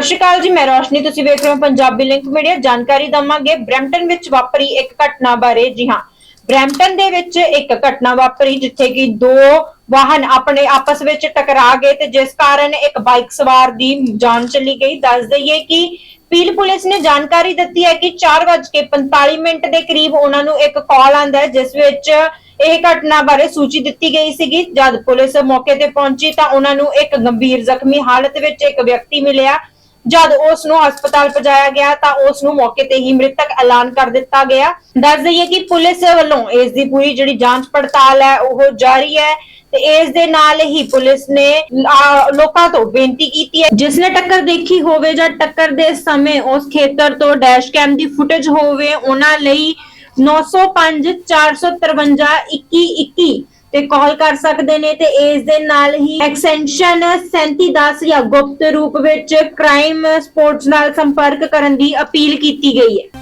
ਸਤਿ ਸ਼੍ਰੀ ਅਕਾਲ ਜੀ, ਮੈਂ ਰੋਸ਼ਨੀ, ਤੁਸੀਂ ਵੇਖ ਰਹੇ ਹੋ ਪੰਜਾਬੀ ਲਿੰਕ ਮੀਡੀਆ। ਜਾਣਕਾਰੀ ਦਵਾਂਗੇ ਬ੍ਰੈਂਪਟਨ ਵਿੱਚ ਵਾਪਰੀ ਇੱਕ ਘਟਨਾ ਬਾਰੇ। ਜੀ ਹਾਂ, ਬ੍ਰੈਂਪਟਨ ਦੇ ਵਿੱਚ ਇੱਕ ਘਟਨਾ ਵਾਪਰੀ ਜਿੱਥੇ ਕਿ ਦੋ ਵਾਹਨ ਆਪਣੇ ਆਪਸ ਵਿੱਚ ਟਕਰਾ ਗਏ ਤੇ ਜਿਸ ਕਾਰਨ ਇੱਕ ਬਾਈਕ ਸਵਾਰ ਦੀ ਜਾਨ ਚਲੀ ਗਈ। ਦੱਸ ਦਈਏ ਕਿ ਪੀਲ ਪੁਲਿਸ ਨੇ ਜਾਣਕਾਰੀ ਦਿੱਤੀ ਹੈ ਕਿ 4:45 ਮਿੰਟ ਦੇ ਕਰੀਬ ਉਹਨਾਂ ਨੂੰ ਇੱਕ ਕਾਲ ਆਂਦਾ ਹੈ, ਜਿਸ ਵਿੱਚ ਇਹ ਘਟਨਾ ਬਾਰੇ ਸੂਚੀ ਦਿੱਤੀ ਗਈ ਸੀਗੀ। ਜਦ ਪੁਲਿਸ ਮੌਕੇ ਤੇ ਪਹੁੰਚੀ ਤਾਂ ਉਹਨਾਂ ਨੂੰ ਇੱਕ ਗੰਭੀਰ ਜ਼ਖਮੀ ਹਾਲਤ ਵਿੱਚ ਇੱਕ ਵਿਅਕਤੀ ਮਿਲਿਆ। ਜਦ ਉਸ ਨੂੰ ਹਸਪਤਾਲ ਪਹੁੰਚਾਇਆ ਗਿਆ ਤਾਂ ਉਸ ਨੂੰ ਮੌਕੇ ਤੇ ਹੀ ਮ੍ਰਿਤਕ ਐਲਾਨ ਕਰ ਦਿੱਤਾ ਗਿਆ। ਦੱਸ ਦਈਏ ਕਿ ਪੁਲਿਸ ਵੱਲੋਂ ਇਸ ਦੀ ਪੂਰੀ ਜਿਹੜੀ ਜਾਂਚ ਪੜਤਾਲ ਹੈ, ਉਹ ਜਾਰੀ ਹੈ ਤੇ ਇਸ ਦੇ ਨਾਲ ਹੀ ਪੁਲਿਸ ਨੇ ਲੋਕਾਂ ਤੋਂ ਬੇਨਤੀ ਕੀਤੀ ਹੈ। ਜਿਸ ਨੇ ਟੱਕਰ ਦੇਖੀ ਹੋਵੇ ਜਾਂ ਟੱਕਰ ਦੇ ਸਮੇਂ ਉਸ ਖੇਤਰ ਤੋਂ ਡੈਸ਼ ਕੈਮ ਦੀ ਫੁਟੇਜ ਹੋਵੇ, ਉਹਨਾਂ ਲਈ 905 453 2121 ਤੇ ਕਾਲ ਕਰ ਸਕਦੇ ਨੇ ਤੇ ਇਸ ਦੇ ਨਾਲ ਹੀ ਐਕਸਟੈਂਸ਼ਨ 3710 ਜਾਂ ਗੁਪਤ ਰੂਪ ਵਿੱਚ ਕ੍ਰਾਈਮ ਸਪੋਰਟਸ ਨਾਲ ਸੰਪਰਕ ਕਰਨ ਦੀ ਅਪੀਲ ਕੀਤੀ ਗਈ ਹੈ।